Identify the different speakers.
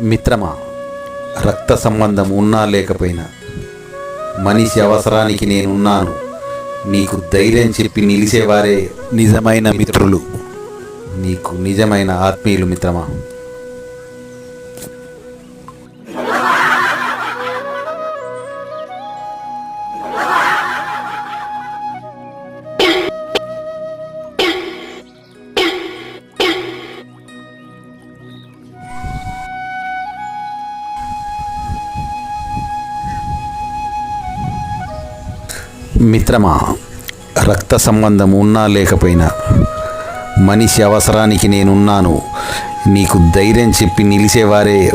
Speaker 1: మిత్రమా? రక్త సంబంధం ఉన్నా లేకపోయినా. మనిషి అవసరానికి నేనున్నాను. నీకు ధైర్యం చెప్పి నిలిచేవారే నిజమైన మిత్రులు. నీకు నిజమైన ఆత్మీయులు మిత్రమా? మిత్రమా రక్త సంబంధం ఉన్నా లేకపోయినా మనిషి అవసరానికి నేనున్నాను. నీకు ధైర్యం చెప్పి నిలిచేవారే